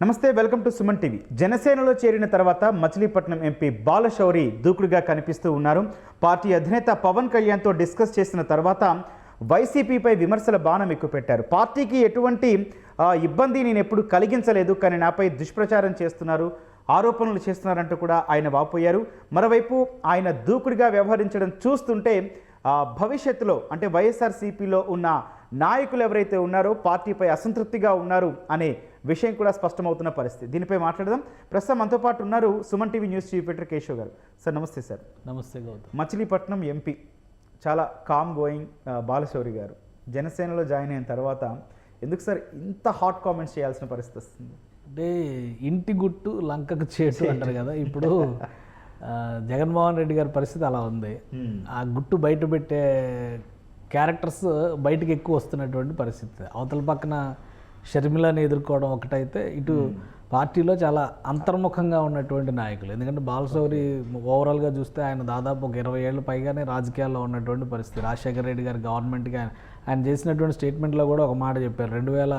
నమస్తే welcome to Suman TV. జనసేనలో చేరిన తర్వాత మచిలీపట్నం ఎంపీ బాలశౌరి దూకుడుగా కనిపిస్తూ ఉన్నారు. పార్టీ అధినేత పవన్ కళ్యాణ్తో డిస్కస్ చేసిన తర్వాత వైసీపీపై విమర్శల బాణం ఎక్కుపెట్టారు. పార్టీకి ఎటువంటి ఇబ్బంది నేను ఎప్పుడు కలిగించలేదు కానీ నాపై దుష్ప్రచారం చేస్తున్నారు ఆరోపణలు చేస్తున్నారంటూ కూడా ఆయన వాపోయారు. మరోవైపు ఆయన దూకుడుగా వ్యవహరించడం చూస్తుంటే భవిష్యత్తులో అంటే వైఎస్ఆర్సీపీలో ఉన్న నాయకులు ఎవరైతే ఉన్నారో పార్టీపై అసంతృప్తిగా ఉన్నారు అనే విషయం కూడా స్పష్టమవుతున్న పరిస్థితి. దీనిపై మాట్లాడదాం. ప్రస్తుతం మనతో పాటు ఉన్నారు Suman TV news chief editor Keshav గారు. సార్ నమస్తే సార్. నమస్తే గౌతమ్. మచిలీపట్నం ఎంపీ చాలా కామ్ గోయింగ్ బాలశౌరి గారు. జనసేనలో జాయిన్ అయిన తర్వాత ఎందుకు సార్ ఇంత హాట్ కామెంట్స్ చేయాల్సిన పరిస్థితి వస్తుంది? అంటే ఇంటి గుట్టు లంకకు చేటు అంటారు కదా. ఇప్పుడు జగన్మోహన్ రెడ్డి గారి పరిస్థితి అలా ఉంది. ఆ గుట్టు బయట పెట్టే క్యారెక్టర్స్ బయటకు ఎక్కువ వస్తున్నటువంటి పరిస్థితి. అవతల పక్కన షర్మిలని ఎదుర్కోవడం ఒకటైతే ఇటు పార్టీలో చాలా అంతర్ముఖంగా ఉన్నటువంటి నాయకులు. ఎందుకంటే బాలశౌరి ఓవరాల్గా చూస్తే ఆయన దాదాపు ఒక ఇరవై ఏళ్ళ పైగానే రాజకీయాల్లో ఉన్నటువంటి పరిస్థితి. రాజశేఖర రెడ్డి గారి గవర్నమెంట్కి ఆయన ఆయన చేసినటువంటి స్టేట్మెంట్లో కూడా ఒక మాట చెప్పారు. రెండు వేల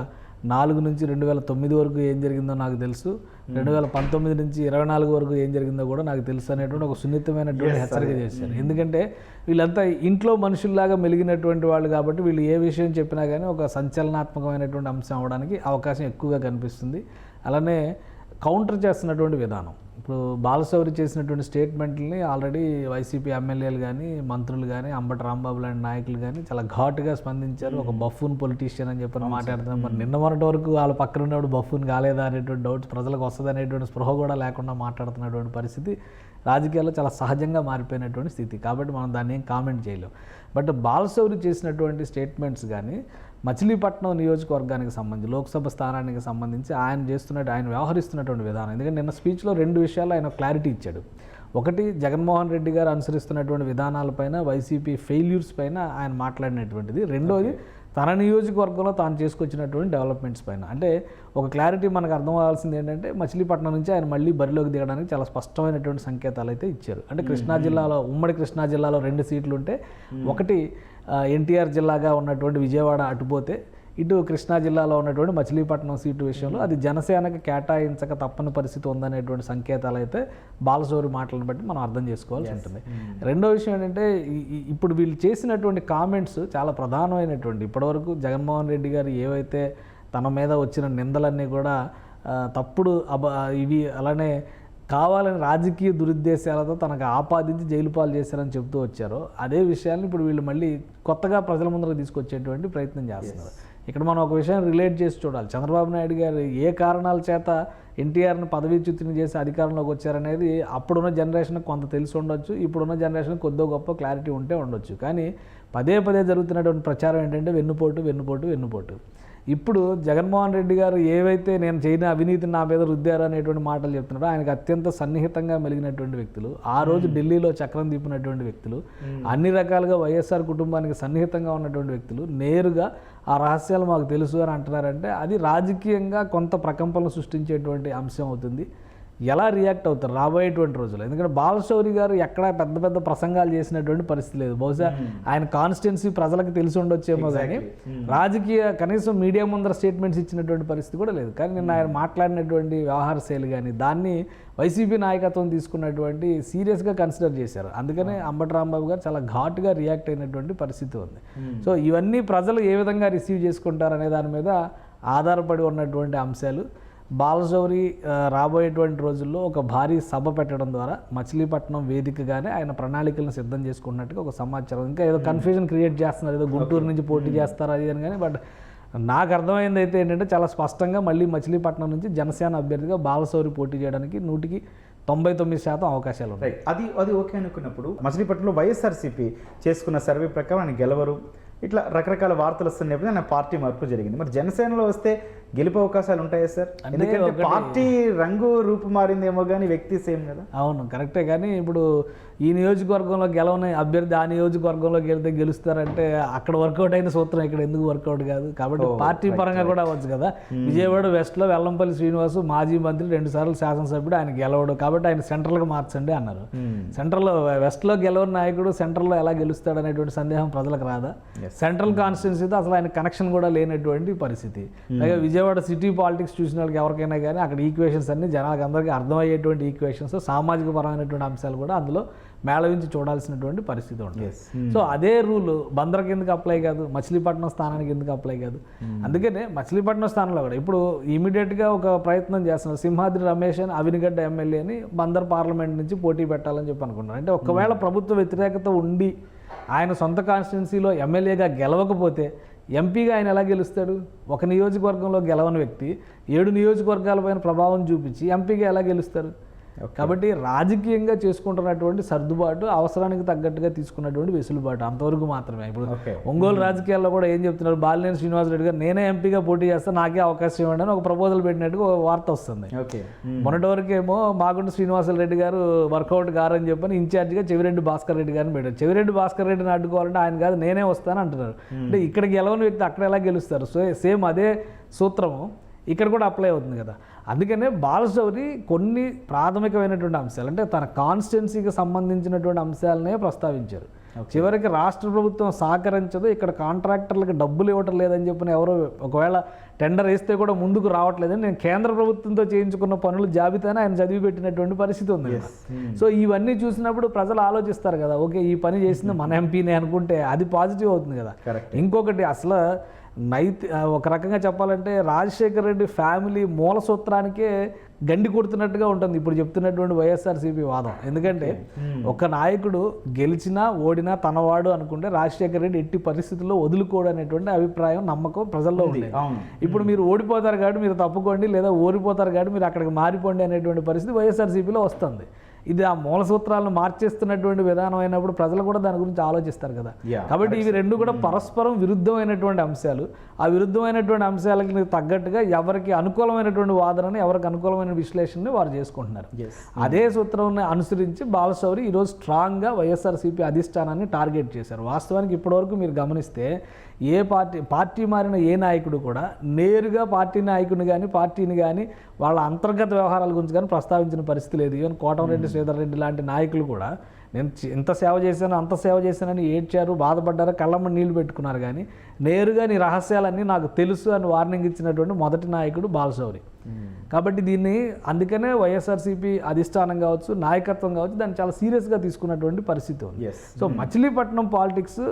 నాలుగు నుంచి రెండు వేల తొమ్మిది వరకు ఏం జరిగిందో నాకు తెలుసు. రెండు వేల పంతొమ్మిది నుంచి ఇరవై నాలుగు వరకు ఏం జరిగిందో కూడా నాకు తెలుసు అనేటువంటి ఒక సున్నితమైనటువంటి హెచ్చరిక చేశారు. ఎందుకంటే వీళ్ళంతా ఇంట్లో మనుషుల్లాగా మెలిగినటువంటి వాళ్ళు కాబట్టి వీళ్ళు ఏ విషయం చెప్పినా కానీ ఒక సంచలనాత్మకమైనటువంటి అంశం అవడానికి అవకాశం ఎక్కువగా కనిపిస్తుంది. అలానే కౌంటర్ చేస్తున్నటువంటి విధానం. ఇప్పుడు బాలశౌరి చేసినటువంటి స్టేట్మెంట్ని ఆల్రెడీ వైసీపీ ఎమ్మెల్యేలు కానీ మంత్రులు కానీ అంబటి రాంబాబు లాంటి నాయకులు కానీ చాలా ఘాటుగా స్పందించారు. ఒక బఫూన్ పొలిటీషియన్ అని చెప్పని మాట్లాడుతున్నారు మరి నిన్న మొన్నటి వరకు వాళ్ళ పక్కన ఉన్నప్పుడు బఫూన్ కాలేదా అనేటువంటి డౌట్స్ ప్రజలకు వస్తుంది అనేటువంటి స్పృహ కూడా లేకుండా మాట్లాడుతున్నటువంటి పరిస్థితి రాజకీయాల్లో చాలా సహజంగా మారిపోయినటువంటి స్థితి. కాబట్టి మనం దాన్ని ఏం కామెంట్ చేయలేం. బట్ బాలశౌరి చేసినటువంటి స్టేట్మెంట్స్ కానీ మచిలీపట్నం నియోజకవర్గానికి సంబంధించి లోక్సభ స్థానానికి సంబంధించి ఆయన చేస్తున్నట్టు ఆయన వ్యవహరిస్తున్నటువంటి విధానం. ఎందుకంటే నిన్న స్పీచ్లో రెండు విషయాలు ఆయన క్లారిటీ ఇచ్చాడు. ఒకటి జగన్మోహన్ రెడ్డి గారు అనుసరిస్తున్నటువంటి విధానాలపైన వైసీపీ ఫెయిల్యూర్స్ పైన ఆయన మాట్లాడినటువంటిది. రెండోది తన నియోజకవర్గంలో తాను చేసుకొచ్చినటువంటి డెవలప్మెంట్స్ పైన. అంటే ఒక క్లారిటీ మనకు అర్థం అవ్వాల్సింది ఏంటంటే మచిలీపట్నం నుంచి ఆయన మళ్ళీ బరిలోకి దిగడానికి చాలా స్పష్టమైనటువంటి సంకేతాలు అయితే ఇచ్చారు. అంటే కృష్ణా జిల్లాలో ఉమ్మడి కృష్ణా జిల్లాలో రెండు సీట్లు ఉంటే ఒకటి ఎన్టీఆర్ జిల్లాగా ఉన్నటువంటి విజయవాడ అటుపోతే ఇటు కృష్ణా జిల్లాలో ఉన్నటువంటి మచిలీపట్నం సీటు విషయంలో అది జనసేనకి కేటాయించక తప్పని పరిస్థితి ఉందనేటువంటి సంకేతాలు అయితే బాలశౌరి మాటలను బట్టి మనం అర్థం చేసుకోవాల్సి ఉంటుంది. రెండో విషయం ఏంటంటే ఇప్పుడు వీళ్ళు చేసినటువంటి కామెంట్స్ చాలా ప్రధానమైనటువంటి. ఇప్పటివరకు జగన్మోహన్ రెడ్డి గారు ఏవైతే తన మీద వచ్చిన నిందలన్నీ కూడా తప్పుడు అబ ఇవి అలానే కావాలని రాజకీయ దురుద్దేశాలతో తనకు ఆపాదించి జైలు పాలు చేశారని చెప్తూ వచ్చారో. అదే విషయాన్ని ఇప్పుడు వీళ్ళు మళ్ళీ కొత్తగా ప్రజల ముందరకు తీసుకొచ్చేటువంటి ప్రయత్నం చేస్తున్నారు. ఇక్కడ మనం ఒక విషయం రిలేట్ చేసి చూడాలి. చంద్రబాబు నాయుడు గారు ఏ కారణాల చేత ఎన్టీఆర్ని పదవీచ్యుతిని చేసి అధికారంలోకి వచ్చారనేది అప్పుడున్న జనరేషన్ కొంత తెలిసి ఉండొచ్చు ఇప్పుడున్న జనరేషన్ కొద్దో గొప్ప క్లారిటీ ఉంటే ఉండొచ్చు. కానీ పదే పదే జరుగుతున్నటువంటి ప్రచారం ఏంటంటే వెన్నుపోటు వెన్నుపోటు వెన్నుపోటు. ఇప్పుడు జగన్మోహన్ రెడ్డి గారు ఏవైతే నేను చేయని అవినీతిని నా మీద రుద్దారు అనేటువంటి మాటలు చెప్తున్నారో ఆయనకు అత్యంత సన్నిహితంగా మెలిగినటువంటి వ్యక్తులు ఆ రోజు ఢిల్లీలో చక్రం తిప్పినటువంటి వ్యక్తులు అన్ని రకాలుగా వైఎస్ఆర్ కుటుంబానికి సన్నిహితంగా ఉన్నటువంటి వ్యక్తులు నేరుగా ఆ రహస్యాలు మాకు తెలుసు అని అంటున్నారంటే అది రాజకీయంగా కొంత ప్రకంపనలు సృష్టించేటువంటి అంశం అవుతుంది. ఎలా రియాక్ట్ అవుతారు రాబోయేటువంటి రోజులు ఎందుకంటే బాలశౌరి గారు ఎక్కడా పెద్ద పెద్ద ప్రసంగాలు చేసినటువంటి పరిస్థితి లేదు. బహుశా ఆయన కాన్స్టిట్యున్సీ ప్రజలకు తెలిసి ఉండొచ్చేమో కానీ రాజకీయ కనీసం మీడియా ముందర స్టేట్మెంట్స్ ఇచ్చినటువంటి పరిస్థితి కూడా లేదు. కానీ నిన్న ఆయన మాట్లాడినటువంటి వ్యవహార శైలి కానీ దాన్ని వైసీపీ నాయకత్వం తీసుకున్నటువంటి సీరియస్గా కన్సిడర్ చేశారు. అందుకనే అంబటి రాంబాబు గారు చాలా ఘాటుగా రియాక్ట్ అయినటువంటి పరిస్థితి ఉంది. సో ఇవన్నీ ప్రజలు ఏ విధంగా రిసీవ్ చేసుకుంటారు అనే దాని మీద ఆధారపడి ఉన్నటువంటి అంశాలు. బాలశౌరి ఆ, రాబోయేటువంటి రోజుల్లో ఒక భారీ సభ పెట్టడం ద్వారా మచిలీపట్నం వేదికగానే ఆయన ప్రణాళికలను సిద్ధం చేసుకున్నట్టుగా ఒక సమాచారం ఇంకా ఏదో కన్ఫ్యూజన్ క్రియేట్ చేస్తున్నారు. ఏదో గుంటూరు నుంచి పోటీ చేస్తారు అది అని కానీ బట్ నాకు అర్థమైంది అయితే ఏంటంటే చాలా స్పష్టంగా మళ్ళీ మచిలీపట్నం నుంచి జనసేన అభ్యర్థిగా బాలశౌరి పోటీ చేయడానికి నూటికి తొంభై తొమ్మిది శాతం అవకాశాలు ఉన్నాయి. అది అది ఓకే అనుకున్నప్పుడు మచిలీపట్నంలో వైఎస్ఆర్సీపీ చేసుకున్న సర్వే ప్రకారం ఆయన గెలవరు. ఇట్లా రకరకాల వార్తలు వస్తున్న నేపథ్యంలో ఆయన పార్టీ మార్పు జరిగింది. మరి జనసేనలో వస్తే గెలుపు అవకాశాలు ఉంటాయా సార్? ఎందుకంటే పార్టీ రంగు రూపు మారిందేమో కానీ వ్యక్తి సేమ్ కదా. అవును కరెక్టే. కానీ ఇప్పుడు ఈ నియోజకవర్గంలో గెలవని అభ్యర్థి ఆ నియోజకవర్గంలో గెలితే గెలుస్తారంటే అక్కడ వర్కౌట్ అయిన సూత్రం ఇక్కడ ఎందుకు వర్కౌట్ కాదు? కాబట్టి పార్టీ పరంగా కూడా అవ్వచ్చు కదా. విజయవాడ వెస్ట్లో వెల్లంపల్లి శ్రీనివాసు మాజీ మంత్రి రెండు సార్లు శాసనసభ్యుడు ఆయన గెలవడు కాబట్టి ఆయన సెంట్రల్గా మార్చండి అన్నారు. సెంట్రల్లో వెస్ట్లో గెలవని నాయకుడు సెంట్రల్లో ఎలా గెలుస్తాడు అనేటువంటి సందేహం ప్రజలకు రాదా? సెంట్రల్ కాన్స్టిట్యున్సీతో అసలు ఆయన కనెక్షన్ కూడా లేనటువంటి పరిస్థితి. అలాగే విజయ విజయవాడ సిటీ పాలిటిక్స్ చూసిన వాళ్ళకి ఎవరికైనా కానీ అక్కడ ఈక్వేషన్స్ అన్ని జనాలకు అందరికీ అర్థమయ్యేటువంటి ఈక్వేషన్స్ సామాజిక పరమైనటువంటి అంశాలు కూడా అందులో మేళవించి చూడాల్సినటువంటి పరిస్థితి ఉంటుంది. సో అదే రూల్ బందర్కి ఎందుకు అప్లై కాదు మచిలీపట్నం స్థానానికి ఎందుకు అప్లై కాదు? అందుకనే మచిలీపట్నం స్థానంలో కూడా ఇప్పుడు ఇమీడియట్గా ఒక ప్రయత్నం చేస్తున్నారు. సింహాద్రి రమేష్ అని అవినిగడ్డ ఎమ్మెల్యేని బందర్ పార్లమెంట్ నుంచి పోటీ పెట్టాలని చెప్పి అనుకున్నారు అంటే ఒకవేళ ప్రభుత్వ వ్యతిరేకత ఉండి ఆయన సొంత కాన్స్టిట్యున్సీలో ఎమ్మెల్యేగా గెలవకపోతే ఎంపీగా ఆయన ఎలా గెలుస్తాడు? ఒక నియోజకవర్గంలో గెలవని వ్యక్తి ఏడు నియోజకవర్గాలపైన ప్రభావం చూపించి ఎంపీగా ఎలా గెలుస్తారు? కాబట్టి రాజకీయంగా చేసుకుంటున్నటువంటి సర్దుబాటు అవసరానికి తగ్గట్టుగా తీసుకున్నటువంటి వెసులుబాటు అంతవరకు మాత్రమే. ఇప్పుడు ఒంగోలు రాజకీయాల్లో కూడా ఏం చెప్తున్నారు? బాలినేని శ్రీనివాసరెడ్డి గారు నేనే ఎంపీగా పోటీ చేస్తా నాకే అవకాశం ఇవ్వండి అని ఒక ప్రపోజల్ పెట్టినట్టుగా ఒక వార్త వస్తుంది. ఓకే మొన్నటి వరకేమో మాగుంట శ్రీనివాసరెడ్డి రెడ్డి గారు వర్కౌట్ గారని చెప్పని ఇన్ఛార్జిగా చెవిరెడ్డి భాస్కర్ రెడ్డి గారిని పెట్టారు. చెవిరెడ్డి భాస్కర్ రెడ్డిని అడ్డుకోవాలంటే ఆయన కాదు నేనే వస్తాను అంటున్నారు. అంటే ఇక్కడ గెలవని వ్యక్తి అక్కడ ఎలా గెలుస్తారు? సో సేమ్ అదే సూత్రము. ఇక్కడ కూడా అప్లై అవుతుంది కదా. అందుకనే బాలశౌరి కొన్ని ప్రాథమికమైనటువంటి అంశాలు అంటే తన కాన్స్టిట్యున్సీకి సంబంధించినటువంటి అంశాలనే ప్రస్తావించారు. చివరికి రాష్ట్ర ప్రభుత్వం సహకరించదు ఇక్కడ కాంట్రాక్టర్లకు డబ్బులు ఇవ్వటం లేదని చెప్పిన ఎవరో ఒకవేళ టెండర్ వేస్తే కూడా ముందుకు రావట్లేదని నేను కేంద్ర ప్రభుత్వంతో చేయించుకున్న పనుల జాబితానే ఆయన చదివి పెట్టినటువంటి పరిస్థితి ఉంది కదా. సో ఇవన్నీ చూసినప్పుడు ప్రజలు ఆలోచిస్తారు కదా ఓకే ఈ పని చేసింది మన ఎంపీనే అనుకుంటే అది పాజిటివ్ అవుతుంది కదా. ఇంకొకటి అసలు నైతి ఒక రకంగా చెప్పాలంటే రాజశేఖర రెడ్డి ఫ్యామిలీ మూల సూత్రానికే గండి కొడుతున్నట్టుగా ఉంటుంది. ఇప్పుడు చెప్తున్నటువంటి వైఎస్ఆర్సీపీ వాదం. ఎందుకంటే ఒక నాయకుడు గెలిచినా ఓడినా తనవాడు అనుకుంటే రాజశేఖర రెడ్డి ఎట్టి పరిస్థితుల్లో వదులుకోడు అనేటువంటి అభిప్రాయం నమ్మకం ప్రజల్లో ఉంది. ఇప్పుడు మీరు ఓడిపోతారు కాబట్టి మీరు తప్పుకోండి లేదా ఓడిపోతారు కాబట్టి మీరు అక్కడికి మారిపోండి అనేటువంటి పరిస్థితి వైఎస్ఆర్సీపీలో వస్తుంది. ఇది ఆ మూల సూత్రాలను మార్చేస్తున్నటువంటి విధానం అయినప్పుడు ప్రజలు కూడా దాని గురించి ఆలోచిస్తారు కదా. కాబట్టి ఇవి రెండు కూడా పరస్పరం విరుద్ధమైనటువంటి అంశాలు. ఆ విరుద్ధమైనటువంటి అంశాలకి తగ్గట్టుగా ఎవరికి అనుకూలమైనటువంటి వాదనని ఎవరికి అనుకూలమైన విశ్లేషణని వారు చేసుకుంటున్నారు. అదే సూత్రాన్ని అనుసరించి బాలశౌరి ఈరోజు స్ట్రాంగ్గా వైఎస్ఆర్సీపీ అధిష్టానాన్ని టార్గెట్ చేశారు. వాస్తవానికి ఇప్పటివరకు మీరు గమనిస్తే ఏ పార్టీ పార్టీ మారిన ఏ నాయకుడు కూడా నేరుగా పార్టీ నాయకుని కానీ పార్టీని కానీ వాళ్ళ అంతర్గత వ్యవహారాల గురించి కానీ ప్రస్తావించిన పరిస్థితి లేదు. ఈవెన్ కోటమిరెడ్డి శ్రీధర్ రెడ్డి లాంటి నాయకులు కూడా నేను ఇంత సేవ చేశాను అంత సేవ చేశానని ఏడ్చారు బాధపడ్డారు కళ్ళమ్మ నీళ్ళు పెట్టుకున్నారు కానీ నేరుగా నీ రహస్యాలన్నీ నాకు తెలుసు అని వార్నింగ్ ఇచ్చినటువంటి మొదటి నాయకుడు బాలశౌరి. కాబట్టి దీన్ని అందుకనే వైఎస్ఆర్సీపీ అధిష్టానం కావచ్చు నాయకత్వం కావచ్చు దాన్ని చాలా సీరియస్గా తీసుకున్నటువంటి పరిస్థితి ఉంది. సో మచిలీపట్నం పాలిటిక్స్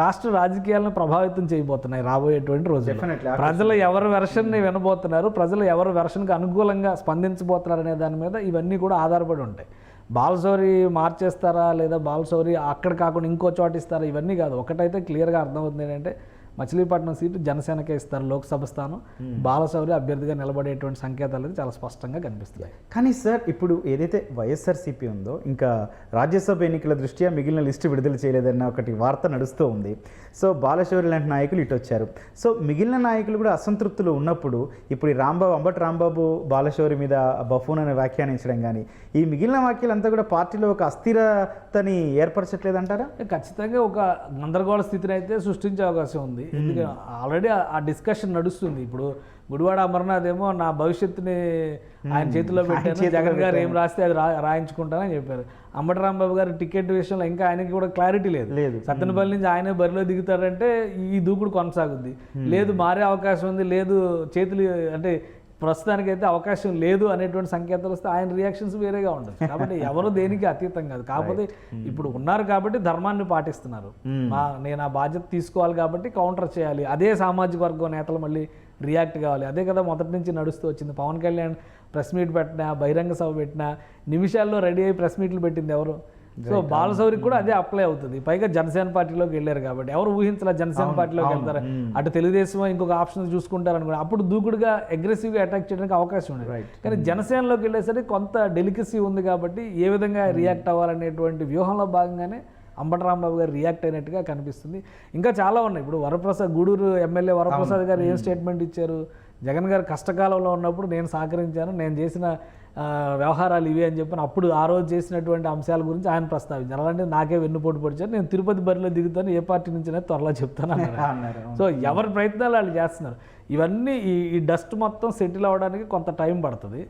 రాష్ట్ర రాజకీయాలను ప్రభావితం చేయబోతున్నాయి రాబోయేటువంటి Definitely. ప్రజలు ఎవరి వెర్షన్ని వినబోతున్నారు ప్రజలు ఎవరి వెర్షన్కి అనుకూలంగా స్పందించబోతున్నారు అనే దాని మీద ఇవన్నీ కూడా ఆధారపడి ఉంటాయి. బాల్సౌరి మార్చేస్తారా లేదా బాల్సౌరి అక్కడ కాకుండా ఇంకో చోట ఇస్తారా? ఇవన్నీ కాదు. ఒకటైతే క్లియర్గా అర్థమవుతుంది ఏంటంటే మచిలీపట్నం సీటు జనసేనకే ఇస్తారు లోక్సభ స్థానం. బాలశౌరి అభ్యర్థిగా నిలబడేటువంటి సంకేతాలు అయితే చాలా స్పష్టంగా కనిపిస్తున్నాయి. కానీ సార్ ఇప్పుడు ఏదైతే వైఎస్ఆర్సీపీ ఉందో ఇంకా రాజ్యసభ ఎన్నికల దృష్ట్యా మిగిలిన లిస్టు విడుదల చేయలేదన్న ఒకటి వార్త నడుస్తూ ఉంది. సో బాలశౌరి లాంటి నాయకులు ఇటు వచ్చారు. సో మిగిలిన నాయకులు కూడా అసంతృప్తులు ఉన్నప్పుడు ఇప్పుడు ఈ రాంబాబు అంబటి రాంబాబు బాలశౌరి మీద బఫూన్ అని వ్యాఖ్యానించడం కానీ ఈ మిగిలిన వ్యాఖ్యలంతా కూడా పార్టీలో ఒక అస్థిరతని ఏర్పరచట్లేదంటారా? ఖచ్చితంగా ఒక గందరగోళ స్థితిని అయితే సృష్టించే అవకాశం ఉంది. ఎందుకంటే ఆల్రెడీ ఆ డిస్కషన్ నడుస్తుంది. ఇప్పుడు గుడివాడ అమర్నాథ్ ఏమో నా భవిష్యత్తుని ఆయన చేతిలో పెట్టాను జగన్ గారు ఏం రాస్తే అది రాయించుకుంటానని చెప్పారు. అంబటి రాంబాబు గారి టికెట్ విషయంలో ఇంకా ఆయనకి కూడా క్లారిటీ లేదు. లేదు. సత్తెనపల్లి నుంచి ఆయనే బరిలో దిగుతారంటే ఈ దూకుడు కొనసాగుద్ది. లేదు మారే అవకాశం ఉంది లేదు చేతులు అంటే ప్రస్తుతానికైతే అవకాశం లేదు అనేటువంటి సంకేతాలు వస్తే ఆయన రియాక్షన్స్ వేరేగా ఉండదు కాబట్టి ఎవరు దేనికి అతీతం కాదు. కాకపోతే ఇప్పుడు ఉన్నారు కాబట్టి ధర్మాన్ని పాటిస్తున్నారు. మా నేను ఆ బాధ్యత తీసుకోవాలి కాబట్టి కౌంటర్ చేయాలి. అదే సామాజిక వర్గం నేతలు మళ్ళీ రియాక్ట్ కావాలి. అదే కదా మొదటి నుంచి నడుస్తూ వచ్చింది. పవన్ కళ్యాణ్ ప్రెస్ మీట్ పెట్టినా బహిరంగ సభ పెట్టినా నిమిషాల్లో రెడీ అయ్యి ప్రెస్ మీట్లు పెట్టింది ఎవరు? సో బాలశౌరికి కూడా అదే అప్లై అవుతుంది. పైగా జనసేన పార్టీలోకి వెళ్ళారు కాబట్టి. ఎవరు ఊహించలే జనసేన పార్టీలోకి వెళ్తారు. అటు తెలుగుదేశం ఇంకొక ఆప్షన్ చూసుకుంటారు అనుకున్నారు అప్పుడు దూకుడుగా అగ్రెసివ్గా అటాక్ చేయడానికి అవకాశం ఉంది. కానీ జనసేనలోకి వెళ్ళేసరికి కొంత డెలికసీ ఉంది కాబట్టి ఏ విధంగా రియాక్ట్ అవ్వాలనేటువంటి వ్యూహంలో భాగంగానే అంబటి రాంబాబు గారు రియాక్ట్ అయినట్టుగా కనిపిస్తుంది. ఇంకా చాలా ఉన్నాయి. ఇప్పుడు వరప్రసాద్ గూడూరు ఎమ్మెల్యే వరప్రసాద్ గారు ఏం స్టేట్మెంట్ ఇచ్చారు? జగన్ గారు కష్టకాలంలో ఉన్నప్పుడు నేను సహకరించాను. నేను చేసిన వ్యవహారాలు ఇవి అని చెప్పి అప్పుడు ఆ రోజు చేసినటువంటి అంశాల గురించి ఆయన ప్రస్తావించారు. అలాంటి నాకే వెన్నుపోటు పొడిచారు. నేను తిరుపతి బరిలో దిగుతాను ఏ పార్టీ నుంచి త్వరలో చెప్తాను అన్నారు సో ఎవరి ప్రయత్నాలు వాళ్ళు చేస్తున్నారు? ఇవన్నీ ఈ ఈ డస్ట్ మొత్తం సెటిల్ అవ్వడానికి కొంత టైం పడుతుంది.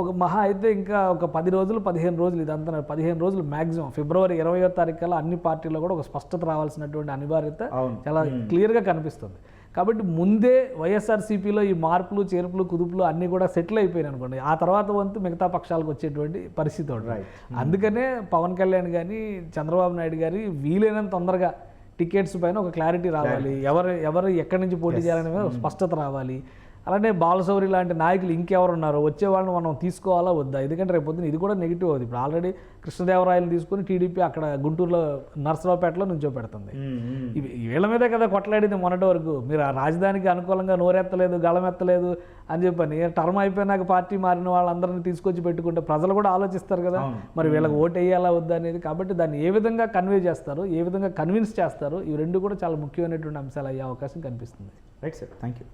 ఒక మహా అయితే ఇంకా ఒక పది రోజులు పదిహేను రోజులు ఇదంతా పదిహేను రోజులు మ్యాక్సిమం ఫిబ్రవరి ఇరవయో తారీఖు కల్లా అన్ని పార్టీల్లో కూడా ఒక స్పష్టత రావాల్సినటువంటి అనివార్యత చాలా క్లియర్గా కనిపిస్తుంది. కాబట్టి ముందే వైఎస్ఆర్సీపీలో ఈ మార్పులు చేర్పులు కుదుపులు అన్నీ కూడా సెటిల్ అయిపోయినాయి అనుకోండి. ఆ తర్వాత వంతు మిగతా పక్షాలకు వచ్చేటువంటి పరిస్థితి ఉంటుంది Right. అందుకనే పవన్ కళ్యాణ్ కానీ చంద్రబాబు నాయుడు గారి వీలైనంత తొందరగా టికెట్స్ పైన ఒక క్లారిటీ రావాలి. ఎవరు ఎవరు ఎక్కడి నుంచి పోటీ చేయాలనే ఒక స్పష్టత రావాలి. అలానే బాలశౌరి లాంటి నాయకులు ఇంకెవరు ఉన్నారు వచ్చే వాళ్ళని మనం తీసుకోవాలా వద్దా? ఎందుకంటే రేపు పొద్దున ఇది కూడా నెగిటివ్ అవుతుంది ఇప్పుడు ఆల్రెడీ కృష్ణదేవరాయలు తీసుకుని టీడీపీ అక్కడ గుంటూరులో నర్సరావుపేటలో నుంచో పెడుతుంది. వీళ్ళ మీదే కదా కొట్లాడింది మొన్నటి వరకు. మీరు ఆ రాజధానికి అనుకూలంగా నోరెత్తలేదు గళమెత్తలేదు అని చెప్పని టర్మ్ అయిపోయినాక పార్టీ మారిన వాళ్ళందరినీ తీసుకొచ్చి పెట్టుకుంటే ప్రజలు కూడా ఆలోచిస్తారు కదా. మరి వీళ్ళకి ఓటు వేయాలా వద్దా అనేది. కాబట్టి దాన్ని ఏ విధంగా కన్వే చేస్తారు ఏ విధంగా కన్విన్స్ చేస్తారు ఇవి రెండు కూడా చాలా ముఖ్యమైనటువంటి అంశాలు అయ్యే అవకాశం కనిపిస్తుంది. రైట్ సార్ థ్యాంక్ యూ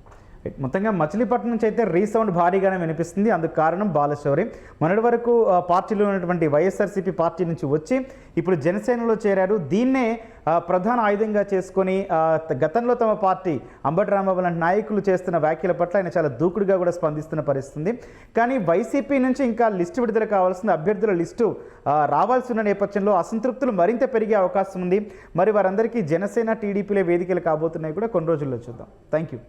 మొత్తంగా మచిలీపట్నం నుంచి అయితే రీసౌండ్ భారీగానే వినిపిస్తుంది. అందుకు కారణం బాలశౌరి. మొన్నటి వరకు పార్టీలో ఉన్నటువంటి వైఎస్ఆర్సీపీ పార్టీ నుంచి వచ్చి ఇప్పుడు జనసేనలో చేరారు. దీన్నే ప్రధాన ఆయుధంగా చేసుకొని గతంలో తమ పార్టీ అంబటి రాంబాబు లాంటి నాయకులు చేస్తున్న వ్యాఖ్యల పట్ల ఆయన చాలా దూకుడుగా కూడా స్పందిస్తున్న పరిస్థితి కానీ వైసీపీ నుంచి ఇంకా లిస్టు విడుదల కావాల్సిన అభ్యర్థుల లిస్టు రావాల్సి ఉన్న నేపథ్యంలో అసంతృప్తులు మరింత పెరిగే అవకాశం ఉంది. మరి వారందరికీ జనసేన టీడీపీలే వేదికలు కాబోతున్నాయి కూడా. కొన్ని రోజుల్లో చూద్దాం. Thank you